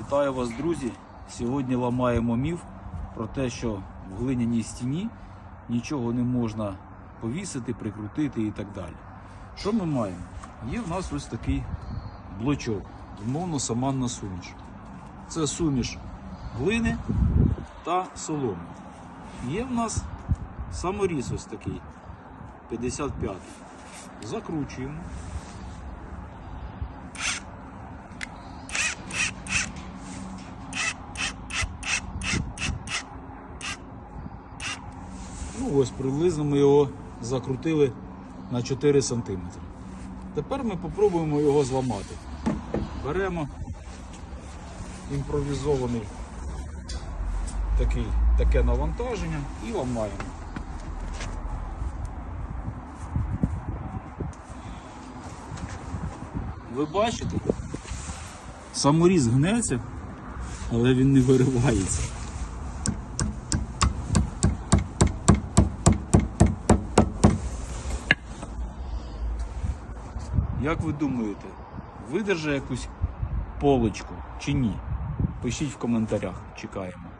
Вітаю вас, друзі! Сьогодні ламаємо міф про те, що в глиняній стіні нічого не можна повісити, прикрутити і так далі. Що ми маємо? Є в нас ось такий блочок, умовно саманна суміш. Це суміш глини та соломи. Є в нас саморіз ось такий 55. Закручуємо. Ну ось приблизно ми його закрутили на 4 см. Тепер ми спробуємо його зламати. Беремо імпровізований такий, таке навантаження і ламаємо. Ви бачите? Саморіз гнеться, але він не виривається. Як ви думаєте, видержа якусь полочку чи ні? Пишіть в коментарях, чекаємо.